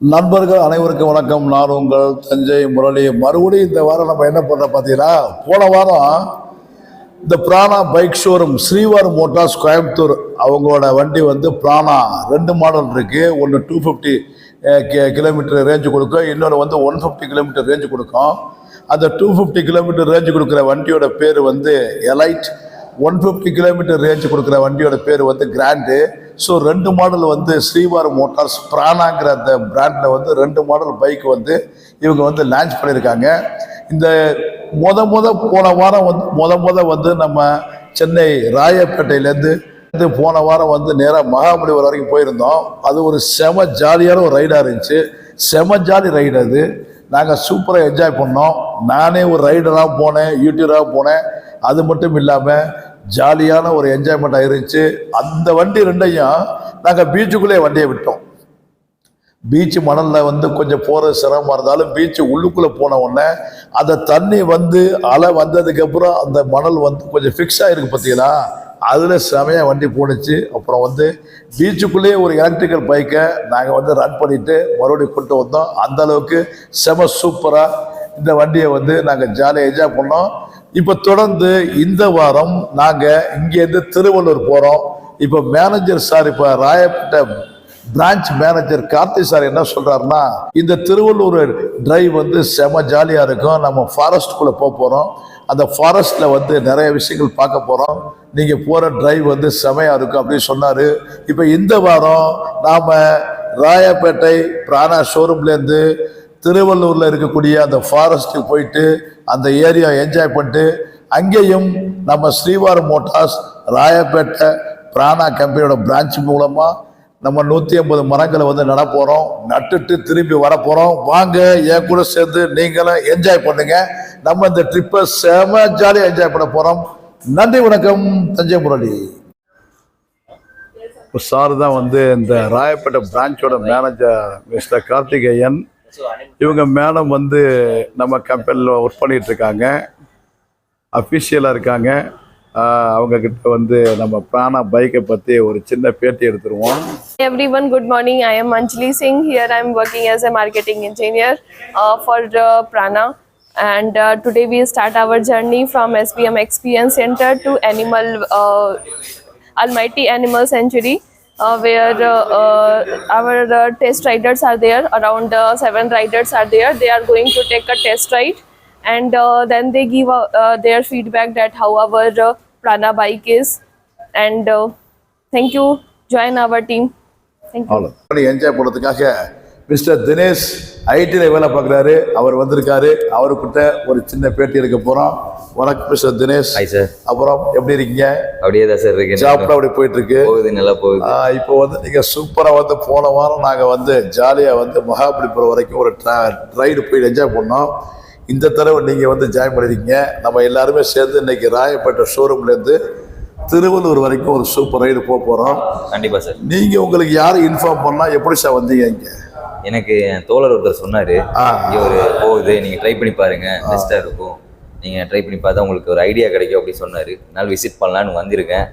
நண்பர்கள் அனைவருக்கும் வணக்கம். நான் உங்கள் தஞ்சை முரளி. மறுபடியும் இந்த வாரம் நம்ம என்ன பண்ணுறோம் பார்த்தீங்கன்னா போன வாரம் இந்த Prana bike showroom Srivaru motors Coimbatore. அவங்களோட வண்டி வந்து பிராணா. ரெண்டு மாடல் இருக்குது ஒன்று டூ ஃபிஃப்டி கிலோமீட்டர் ரேஞ்சு கொடுக்கும். இன்னொன்று வந்து ஒன் ஃபிஃப்டி கிலோமீட்டர் ரேஞ்சு கொடுக்கும். அந்த டூ ஃபிஃப்டி கிலோமீட்டர் ரேஞ்சு கொடுக்குற வண்டியோட பேர் வந்து elite one fifty kilometre range கொடுக்குற வண்டியோட பேர் வந்து கிராண்டு ஸோ ரெண்டு மாடல் வந்து ஸ்ரீவார் மோட்டார்ஸ் பிரானாங்கிற அந்த பிராண்டில் வந்து ரெண்டு மாடல் பைக் வந்து இவங்க வந்து லான்ச் பண்ணியிருக்காங்க. இந்த முத முத போன வாரம் வந்து முத முத வந்து நம்ம சென்னை ராயப்பேட்டையிலேருந்து வந்து போன வாரம் வந்து நேராக மகாபலிபுரம் வரைக்கும் போயிருந்தோம். அது ஒரு செம ஜாலியான ஒரு ரைடாக இருந்துச்சு. செம ஜாலி ரைடு அது. நாங்கள் சூப்பராக என்ஜாய் பண்ணோம். நானே ஒரு ரைடராக போனேன் யூடியூபராக போனேன். அது மட்டும் இல்லாமல் ஜாலியான ஒரு என்ஜாய்மெண்ட்டாக இருந்துச்சு. அந்த வண்டி ரெண்டையும் நாங்கள் பீச்சுக்குள்ளே வண்டியை விட்டோம். பீச்சு மணலில் வந்து கொஞ்சம் போகிறது சிரமமாக இருந்தாலும் பீச்சு உள்ளுக்குள்ளே போன உடனே அந்த தண்ணி வந்து அலை வந்ததுக்கப்புறம் அந்த மணல் வந்து கொஞ்சம் ஃபிக்ஸ் ஆகிருக்கு பார்த்தீங்களா அதில் செமையாக வண்டி போணுச்சு. அப்புறம் வந்து பீச்சுக்குள்ளேயே ஒரு எலக்ட்ரிக்கல் பைக்கை நாங்கள் வந்து ரன் பண்ணிவிட்டு மறுபடியும் கொண்டு வந்தோம். அந்தளவுக்கு செம சூப்பராக இந்த வண்டியை வந்து நாங்கள் ஜாலியாக என்ஜாய் பண்ணோம். இப்போ தொடர்ந்து இந்த வாரம் நாங்கள் இங்கேருந்து திருவள்ளூர் போகிறோம் இப்போ மேனேஜர் சார் இப்போ Royapettah branch manager Karthi sir என்ன சொல்கிறாருன்னா இந்த திருவள்ளூர் டிரைவ் வந்து செம ஜாலியாக இருக்கும். நம்ம ஃபாரஸ்ட்டுக்குள்ளே போக போகிறோம் அந்த ஃபாரஸ்ட்டில் வந்து நிறைய விஷயங்கள் பார்க்க போகிறோம் நீங்கள் போகிற டிரைவ் வந்து செமையாக இருக்கும் அப்படின்னு சொன்னார். இப்போ இந்த வாரம் நாம் ராயப்பேட்டை பிராணா ஷோரூம்லேருந்து திருவள்ளூரில் இருக்கக்கூடிய அந்த ஃபாரஸ்ட்டுக்கு போயிட்டு அந்த ஏரியா என்ஜாய் பண்ணிட்டு அங்கேயும் நம்ம ஸ்ரீவார் மோட்டார்ஸ் ராயப்பேட்டை பிராணா கம்பெனியோட பிரான்ச் மூலமாக நம்ம நூற்றி ஐம்பது மரங்களை வந்து நடப்போகிறோம் நட்டுட்டு திரும்பி வரப்போகிறோம் வாங்க என் கூட சேர்ந்து நீங்களும் என்ஜாய் பண்ணுங்க. நம்ம இந்த ட்ரிப்பை செம ஜாலியாக என்ஜாய் பண்ண போகிறோம் நன்றி வணக்கம் தஞ்சை முரளி. சார் தான் வந்து இந்த ராயப்பேட்டை பிரான்ச்சோட மேனேஜர் மிஸ்டர் கார்த்திகேயன். இவங்க மேடம் வந்து நம்ம கம்பெனியில் ஒர்க் பண்ணிகிட்டு இருக்காங்க அஃபிஷியலாக இருக்காங்க அவங்கக்கிட்ட வந்து நம்ம பிராணா பைக்கை பற்றி ஒரு சின்ன பேட்டி எடுத்துருவோம் every one good morning I am Manjili Singh here I am working as a marketing engineer for Prana and uh, today we start our journey from SBM Experience Center to Animal uh, Almighty Animal Sanctuary. uh, where uh, uh, our uh, test riders are there around uh, seven riders are there they are going to take a test ride and uh, then they give uh, uh, their feedback that how our uh, prana bike is and uh, thank you join our team thank you அவ்வளோ enjoy பண்ணுறதுக்காக Mister Dinesh ஐடியில் வேலை பார்க்குறாரு. அவர் வந்திருக்காரு. அவர்கிட்ட ஒரு சின்ன பேட்டி எடுக்க போகிறோம் வணக்கம் மிஸ்டர் தினேஷ். ஹாய் சார் அப்புறம் எப்படி இருக்கீங்க? அப்படியே தான் சார் இருக்கு ஜாப்ல அப்படி போயிட்டு இருக்கு போகுது நல்லா போகுது. இப்போ வந்து நீங்க சூப்பரா வந்து போன வாரம் நாங்க வந்து ஜாலியா வந்து மகாபலிபுரம் வரைக்கும் ஒரு ரைடு போய் என்ஜாய் பண்ணோம். இந்த தடவை நீங்க வந்து ஜாயின் பண்ணிருக்கீங்க. நம்ம எல்லாருமே சேர்ந்து இன்னைக்கு ராயப்பேட்டை ஷோரூம்ல இருந்து திருவள்ளூர் வரைக்கும் ஒரு சூப்பர் ரைடு போக போறோம். கண்டிப்பா சார் நீங்க உங்களுக்கு யாரும் இன்ஃபார்ம் பண்ணா எப்படி சார் வந்தீங்க இங்க? எனக்கு என் தோழர் ஒருத்தர் சொன்னாரு. இங்க ஒரு போகுது நீங்க ட்ரை பண்ணி பாருங்க பெஸ்டா இருக்கும். நீங்க ட்ரை பண்ணி பார்த்தா உங்களுக்கு ஒரு ஐடியா கிடைக்கும் அப்படின்னு சொன்னாரு. அதனால விசிட் பண்ணலான்னு வந்திருக்கேன்.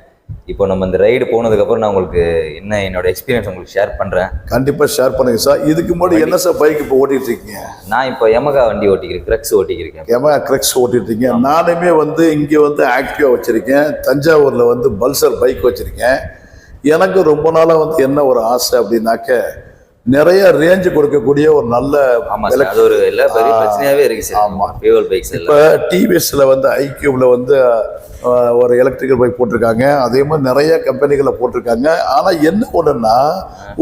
இப்போ நம்ம இந்த ரைடு போனதுக்கு அப்புறம் நான் உங்களுக்கு என்ன என்னோட எக்ஸ்பீரியன்ஸ் உங்களுக்கு ஷேர் பண்றேன். கண்டிப்பா ஷேர் பண்ணுங்க சார் இதுக்கு முன்னாடி என்ன சார் பைக் இப்போ ஓட்டிட்டு இருக்கீங்க நான் இப்போ யமகா வண்டி ஓட்டிக்கிறேன் கிரக்ஸ் ஓட்டிக்கிறேன் எமகா கிரக்ஸ் ஓட்டிட்டு இருக்கீங்க நானுமே வந்து இங்கே வந்து ஆக்டிவா வச்சிருக்கேன். தஞ்சாவூர்ல வந்து பல்சர் பைக் வச்சிருக்கேன். எனக்கு ரொம்ப நாளா வந்து என்ன ஒரு ஆசை அப்படின்னாக்க நிறைய ரேஞ்சு கொடுக்கக்கூடிய ஒரு நல்ல அது ஒரு பெரிய பிரச்சனையாவே இருக்கு சார் ஆமா. ஃபியூவல் பைக்ஸ் இப்போ டிவிஎஸ்ல வந்து ஐக்யூப்ல வந்து ஒரு எலக்ட்ரிக்கல் பைக் போட்டிருக்காங்க. அதே மாதிரி நிறைய கம்பெனிகளில் போட்டிருக்காங்க. ஆனால் என்ன ஒன்றுன்னா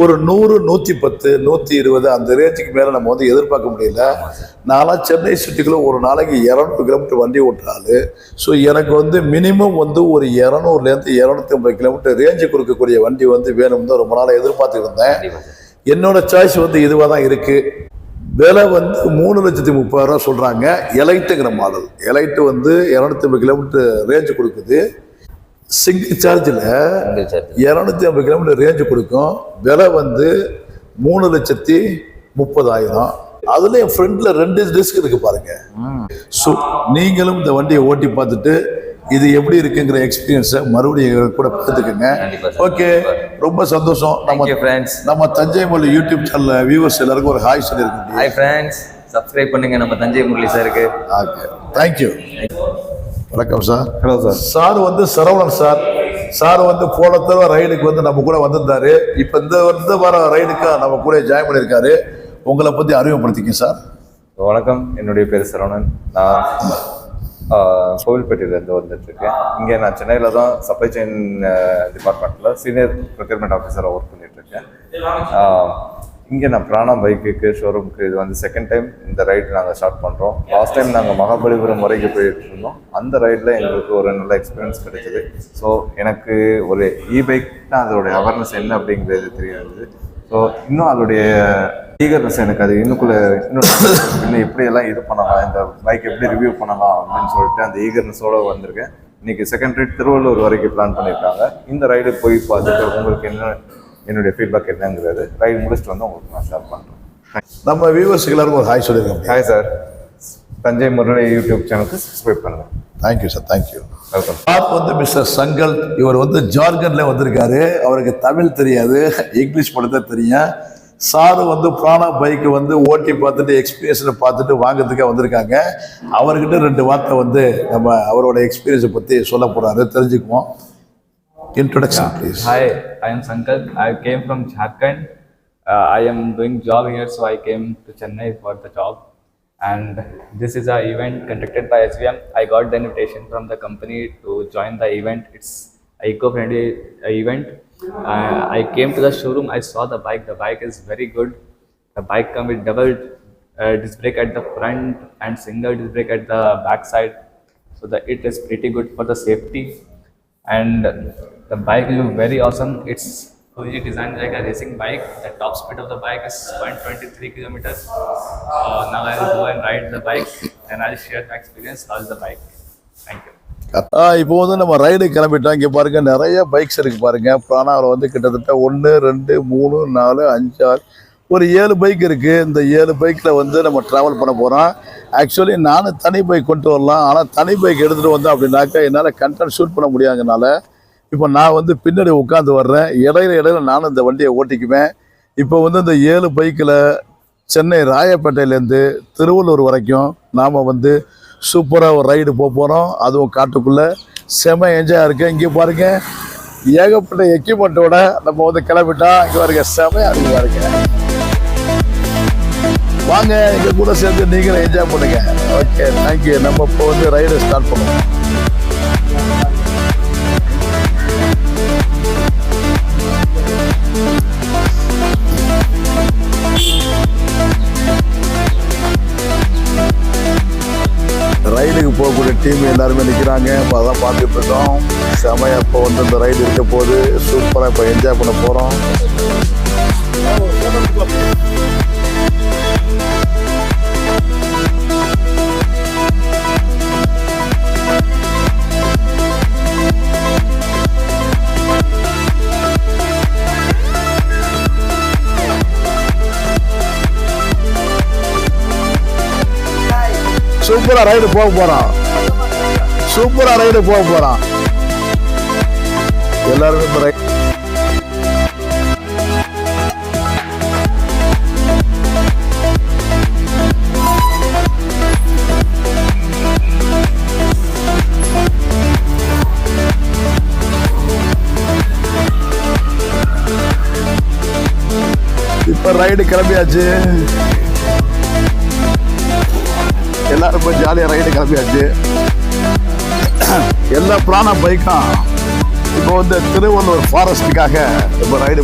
ஒரு நூறு நூற்றி பத்து நூற்றி இருபது அந்த ரேஞ்சுக்கு மேலே நம்ம வந்து எதிர்பார்க்க முடியல. நான்லாம் சென்னை சிட்டிக்குள்ள ஒரு நாளைக்கு இரநூறு கிலோமீட்டர் வண்டி ஓட்டுறாரு ஸோ எனக்கு வந்து மினிமம் வந்து ஒரு இரநூறுலேருந்து இரநூத்தி ஐம்பது கிலோமீட்டர் ரேஞ்சு கொடுக்கக்கூடிய வண்டி வந்து வேணும்னு ரொம்ப நாளாக சார் என்னோட சாய்ஸ் வந்து இதுவாக தான் இருக்கு. விலை வந்து மூணு லட்சத்தி முப்பது ரூபா சொல்றாங்க. எலைட்டுங்கிற மாடல் எலைட்டு வந்து இரநூத்தி ஐம்பது கிலோமீட்டர் ரேஞ்சு கொடுக்குது. சிங்கிள் சார்ஜில் இரநூத்தி ஐம்பது கிலோமீட்டர் ரேஞ்சு கொடுக்கும். விலை வந்து மூணு லட்சத்தி முப்பதாயிரம். அதுல என் ஃப்ரண்ட்ல ரெண்டு டிஸ்க் இருக்கு பாருங்க. ஸோ நீங்களும் இந்த வண்டியை ஓட்டி பார்த்துட்டு இது எப்படி இருக்குங்கிற எக்ஸ்பீரியன்ஸை மறுபடியும் கூட பார்த்துக்குங்க ஓகே ரொம்ப சந்தோஷம். நம்ம ஃப்ரெண்ட்ஸ் நம்ம தஞ்சை மொழி யூடியூப் சேனல் வியூவர்ஸ் எல்லாருக்கும் ஒரு ஹாய் சொல்லியிருக்கோம் ஹாய் ஃப்ரெண்ட்ஸ் சப்ஸ்கிரைப் பண்ணுங்க நம்ம தஞ்சை முரளி சாருக்கு ஓகே தேங்க்யூ வணக்கம் சார் ஹலோ சார் சார் வந்து சரவணன் சார் சார் வந்து போன தடவை ரைடுக்கு வந்து நம்ம கூட வந்திருந்தாரு. இப்போ இந்த இந்த வர ரைடுக்கு நம்ம கூட ஜாயின் பண்ணியிருக்காரு உங்களை பற்றி அறிமுகப்படுத்திக்க சார் வணக்கம். என்னுடைய பேர் சரவணன். நான் கோவில்பேட்டையிலேருந்து வந்துட்டுருக்கேன். இங்கே நான் சென்னையில் தான் சப்ளை செயின் டிபார்ட்மெண்ட்டில் சீனியர் ப்ரொக்யூர்மெண்ட் ஆஃபீஸராக ஒர்க் பண்ணிகிட்ருக்கேன் இங்கே நான் பிராணா பைக்குக்கு ஷோரூமுக்கு இது வந்து செகண்ட் டைம் இந்த ரைடு நாங்கள் ஸ்டார்ட் பண்ணுறோம் லாஸ்ட் டைம் நாங்கள் மகாபலிபுரம் வரைக்கும் போயிட்டு இருந்தோம். அந்த ரைடில் எங்களுக்கு ஒரு நல்ல எக்ஸ்பீரியன்ஸ் கிடைச்சிது. ஸோ எனக்கு ஒரு இ பைக்னா அதோடைய அவேர்னஸ் என்ன அப்படிங்கிறது தெரியாது. ஸோ இன்னும் அதோடைய ஈகர்னஸ் எனக்கு அது இன்னுக்குள்ள இன்னும் இன்னும் எப்படியெல்லாம் இது பண்ணலாம் இந்த பைக் எப்படி ரிவ்யூ பண்ணலாம் அப்படின்னு சொல்லிட்டு அந்த ஈகர்னஸோட வந்திருக்கேன். இன்னைக்கு செகண்ட் ரைட் திருவள்ளூர் வரைக்கும் பிளான் பண்ணியிருக்காங்க. இந்த ரைடு போய் பார்த்துட்டு உங்களுக்கு என்ன என்னுடைய ஃபீட்பேக் என்னங்கிறது ரைடு முடிச்சுட்டு வந்து உங்களுக்கு நான் ஷேர் பண்ணுறேன் நம்ம வியூவர்ஸ்க்கு எல்லாருக்கும் ஒரு ஹாய் சொல்லியிருக்கோம் hi sir Thanjai Murali YouTube சேனலுக்கு சப்ஸ்கிரைப் பண்ணுங்கள் thank you sir thank you welcome sir வந்து மிஸ்டர் சங்கல் இவர் வந்து ஜார்க்கண்ட்ல வந்திருக்காரு. அவருக்கு தமிழ் தெரியாது இங்கிலீஷ் மட்டும் தான் தெரியும். சாரு வந்து பிராணா பைக்கு வந்து ஓட்டி பார்த்துட்டு எக்ஸ்பீரியன்ஸை பார்த்துட்டு வாங்குறதுக்காக வந்திருக்காங்க அவர்கிட்ட ரெண்டு வார்த்தை வந்து நம்ம அவரோட எக்ஸ்பீரியன்ஸை பற்றி சொல்ல போறாரு தெரிஞ்சுக்குவோம் introduction please Hi, I am Sankalp. I came from Jharkhand. Uh, I am doing job here, so I came to Chennai for the job. And this is a event conducted by SVM. I got the invitation from the company to join the event. It's eco-friendly uh, event. Uh, I came to the showroom. I saw the bike. The bike is very good. The bike comes with double uh, disc brake at the front and single disc brake at the back side. So that it is pretty good for the safety and the bike look very awesome it's fully designed like a racing bike the top speed of the bike is 123 kilometers uh, now i'll go and ride the bike and i'll share the experience how's the bike thank you இப்போ வந்து நம்ம ride கிளம்பிட்டோம். இங்கே பாருங்க நிறைய bikes இருக்கு பாருங்க. பிராணாவில் வந்து கிட்டத்தட்ட ஒன்று ரெண்டு மூணு நாலு அஞ்சு ஆறு ஒரு ஏழு பைக் இருக்கு. இந்த ஏழு பைக்கில் வந்து நம்ம ட்ராவல் பண்ண போகிறோம் ஆக்சுவலி நானும் தனி பைக் கொண்டு வரலாம். ஆனால் தனி பைக் எடுத்துகிட்டு வந்தேன் அப்படின்னாக்கா என்னால் கண்டென்ட் ஷூட் பண்ண முடியாதனால இப்போ நான் வந்து பின்னாடி உட்காந்து வர்றேன். இடையில இடையில நானும் இந்த வண்டியை ஓட்டிக்குவேன். இப்போ வந்து இந்த ஏழு பைக்கில் சென்னை ராயப்பேட்டையிலேருந்து திருவள்ளூர் வரைக்கும் நாம் வந்து சூப்பராக ஒரு ரைடு போக போகிறோம் அதுவும் காட்டுக்குள்ளே. செம என்ஜாய் இருக்குது இங்கே பாருங்க. ஏகப்பட்ட எக்யூப்மெண்ட்டோட நம்ம வந்து கிளம்பிட்டா இங்கே பாருங்க செமையாக இருக்கு பாருங்க. வாங்க எங்கள் கூட சேர்ந்து நீங்களும் என்ஜாய் பண்ணுங்கள் ஓகே தேங்க்யூ நம்ம இப்போ வந்து ரைடை ஸ்டார்ட் பண்ணுவோம். ரைடுக்கு போகக்கூடிய டீம் எல்லாருமே நிற்கிறாங்க இப்போ அதான் பார்த்துட்டு இருக்கோம். செமையா இப்போ வந்து இந்த ரைடு இருக்க போது சூப்பராக இப்போ என்ஜாய் பண்ண போகிறோம் சூப்பரா ரைடு போக போறான் சூப்பரா ரைடு போக போறான் எல்லாருமே இந்த இப்ப ரைடு கிளம்பியாச்சு. எல்லாரும் போய் ஜாலியாக ரைடு கிளம்பியாச்சு. எல்லா புராண பைக்கும் இப்போ வந்து திருவள்ளூர் ஃபாரஸ்ட்டுக்காக இப்போ ride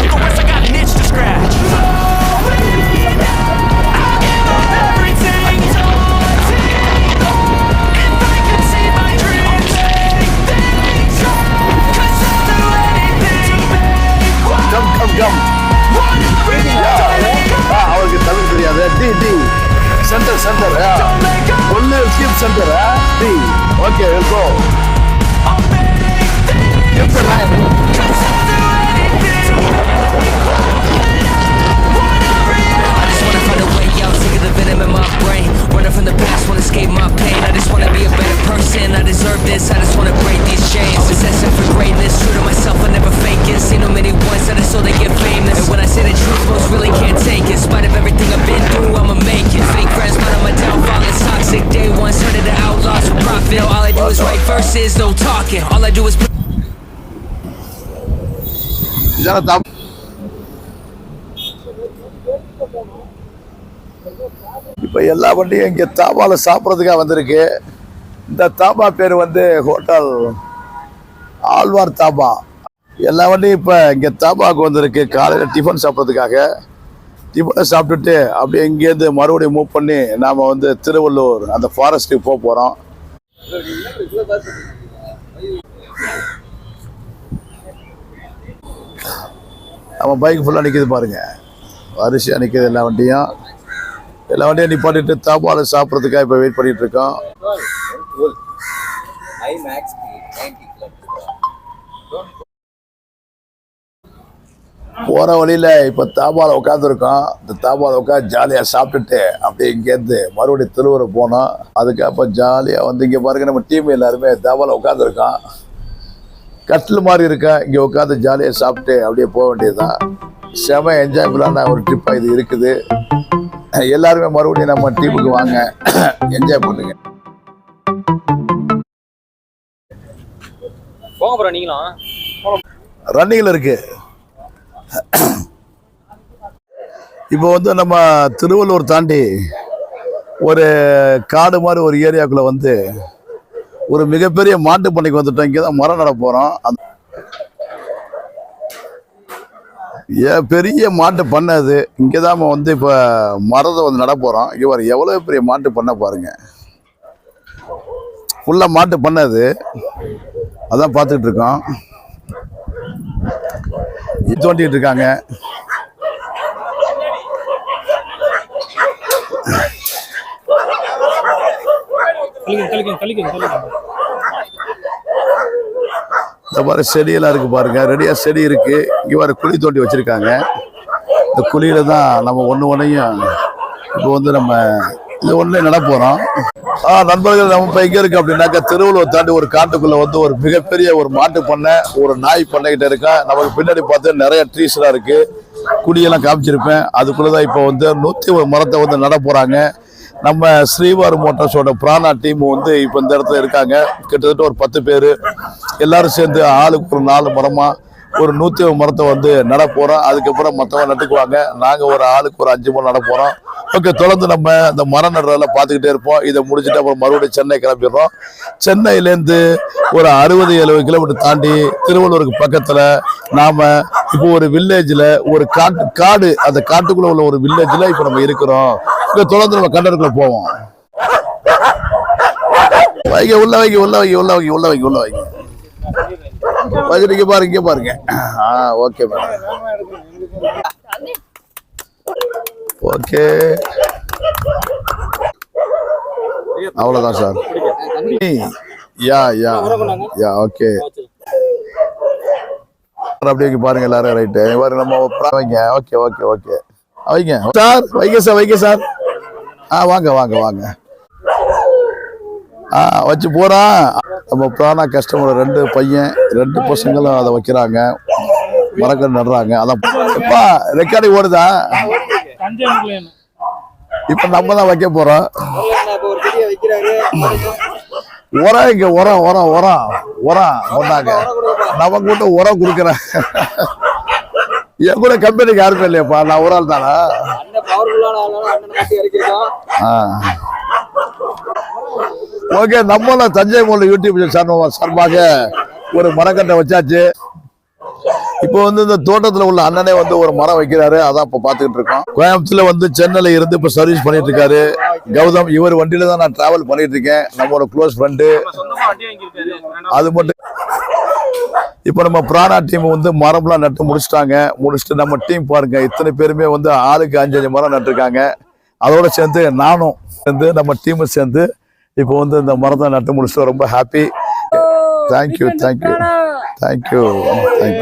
scratch. Write no talking. All I do is. இதான இப்போ எல்லா வண்டியும் இங்கே தாபாவில் சாப்பிட்றதுக்காக வந்திருக்கு. இந்த தாபா பேர் வந்து ஹோட்டல் ஆழ்வார் தாபா. எல்லா வண்டியும் இப்போ இங்கே தாபாவுக்கு வந்திருக்கு. காலையில் டிஃபன் சாப்பிட்றதுக்காக. டிஃபனை சாப்பிட்டுட்டு அப்படியே இங்கேருந்து மறுபடியும் மூவ் பண்ணி நாம் வந்து திருவள்ளூர் அந்த ஃபாரஸ்ட்டுக்கு போக போகிறோம் நம்ம பைக் ஃபுல்லாக நிற்கிது பாருங்க. வரிசையாக நிற்கிது எல்லா வண்டியும். எல்லா வண்டியும் நிப்பாட்டிட்டு தாப்பால் சாப்பிட்றதுக்காக இப்போ வெயிட் பண்ணிட்டு போகிற வழியில் இப்போ தாபாவில் உட்காந்துருக்கோம் இந்த தாபாவில் உட்காந்து ஜாலியாக சாப்பிட்டுட்டு அப்படியே இங்கேருந்து மறுபடியும் திருவூர் போனோம். அதுக்கு அப்போ ஜாலியாக வந்து இங்கே பாருங்க நம்ம டீம் எல்லாருமே தாபாவில் உட்காந்துருக்கோம் கட்டில் மாதிரி இருக்கா இங்கே உட்காந்து ஜாலியாக சாப்பிட்டு அப்படியே போக வேண்டியதுதான். செம என்ஜாயபுளான ஒரு ட்ரிப்பாக இது இருக்குது. எல்லாருமே மறுபடியும் நம்ம டீமுக்கு வாங்க. என்ஜாய் பண்ணுங்க. போங்க ப்ரோ நீங்களும். ரன்னிங்கில் இருக்கு. இப்போ வந்து நம்ம திருவள்ளூர் தாண்டி ஒரு காடு மாதிரி ஒரு ஏரியாக்குள்ளே வந்து ஒரு மிகப்பெரிய மாட்டு பண்ணைக்கு வந்துட்டோம். இங்கே தான் மரம் நட போகிறோம் அந்த ஏன் பெரிய மாட்டு பண்ணை அது. இங்கே தான் வந்து இப்போ மரத்தை வந்து நட போகிறோம் இங்கே எவ்வளோ பெரிய மாட்டு பண்ணை பாருங்கள் ஃபுல்லாக மாட்டு பண்ணை அது. அதான் பார்த்துட்ருக்கோம் இது தோண்டிட்டு இருக்காங்க. இந்த மாதிரி செடியெல்லாம் இருக்கு பாருங்க. ரெடியா செடி இருக்கு. இங்க வர குழி தோண்டி வச்சிருக்காங்க. இந்த குழியில தான் நம்ம ஒண்ணு ஒன்றையும் இப்போ வந்து நம்ம இது ஒன்றே நட நண்பர்கள் நம்ம இப்போ எங்க இருக்கு அப்படின்னாக்கா திருவள்ளுவர் தாண்டி ஒரு காட்டுக்குள்ள வந்து ஒரு மிகப்பெரிய ஒரு மாட்டு பண்ணை ஒரு நாய் பண்ணைகிட்ட இருக்கா. நமக்கு பின்னாடி பார்த்து நிறைய ட்ரீஸ் எல்லாம் இருக்கு. குடியெல்லாம் காமிச்சிருப்பேன். அதுக்குள்ளதான் இப்போ வந்து நூத்தி ஒரு மரத்தை வந்து நட போறாங்க. நம்ம ஸ்ரீவார் மோட்டார்ஸோட பிராணா டீம் வந்து இப்போ இந்த இடத்துல இருக்காங்க. கிட்டத்தட்ட ஒரு பத்து பேர். எல்லாரும் சேர்ந்து ஆளுக்கு ஒரு நாலு மரமாக ஒரு நூற்றி மரத்தை வந்து நட போகிறோம் அதுக்கப்புறம் மற்றவங்க நட்டுக்குவாங்க. நாங்கள் ஒரு ஆளுக்கு ஒரு அஞ்சு மரம் நட போகிறோம் ஓகே தொடர்ந்து நம்ம இந்த மரம் நடுறதெல்லாம் பார்த்துக்கிட்டே இருப்போம். இதை முடிச்சுட்டு அப்புறம் மறுபடியும் சென்னை கிளம்பிடுறோம். சென்னையிலேருந்து ஒரு அறுபது எழுபது கிலோமீட்டர் தாண்டி திருவள்ளூருக்கு பக்கத்தில் நாம் இப்போ ஒரு வில்லேஜில் ஒரு காட்டு காடு அந்த காட்டுக்குள்ளே உள்ள ஒரு வில்லேஜில் இப்போ நம்ம இருக்கிறோம். இங்கே தொடர்ந்து நம்ம கண்டருக்குள்ளே போவோம். வைங்க உள்ள வைங்க உள்ள வைங்க உள்ள வைங்க உள்ள வைங்க உள்ள வைங்க. வச்சிருக்க பாருங்க இங்க பாருங்க. ஆ ஓகே மேடம் ஓகே அவ்வளோதான் sir yeah yeah yeah okay அப்படியே பாருங்க எல்லாரும் ரைட்டு பாருங்க நம்ம அப்புறம் வைங்க. ஓகே ஓகே ஓகே வைங்க. சார் வைங்க சார் வைங்க சார் ஆ வாங்க வாங்க வாங்க. வச்சு போறான் நம்ம பிராணா கஸ்டமர் ரெண்டு பையன் ரெண்டு பசங்களும் அதை வைக்கிறாங்க. மரக்கன்று நடுறாங்க. அதான் எப்பா ரெக்கார்டிங் ஓடுதா? இப்ப நம்ம தான் வைக்க போறோம். உரம் இங்க உரம் உரம் உரம் உரம் சொன்னாங்க நமக்கு மட்டும் உரம் கொடுக்குறேன். என் கூட கம்பெனிக்கு யாருமே இல்லையாப்பா. நான் ஒரு ஆள் தானா? ஓகே நம்மளும் தஞ்சை மொழி யூடியூப் சேனல் சார்பாக ஒரு மரக்கட்டை வச்சாச்சு. இப்போ வந்து இந்த தோட்டத்தில் உள்ள அண்ணனே வந்து ஒரு மரம் வைக்கிறாரு. அதான் இப்போ பார்த்துக்கிட்டு இருக்கோம். கோயம்புத்தூர்ல வந்து சென்னையில் இருந்து இப்போ சர்வீஸ் பண்ணிட்டு இருக்காரு. கௌதம் இவர் வண்டியில தான் நான் டிராவல் பண்ணிட்டு இருக்கேன். நம்மளோட க்ளோஸ் ஃப்ரெண்டு அது மட்டும் இப்போ நம்ம பிராணா டீம் வந்து மரம்லாம் நட்டு முடிச்சுட்டாங்க. முடிச்சுட்டு நம்ம டீம் பாருங்க இத்தனை பேருமே வந்து ஆளுக்கு அஞ்சு அஞ்சு மரம் நட்டுருக்காங்க. அதோட சேர்ந்து நானும் சேர்ந்து நம்ம டீமும் சேர்ந்து இப்போ வந்து இந்த மரத்தை நட்டு முடிச்சுட்டு ரொம்ப happy thank you thank you thank you thank you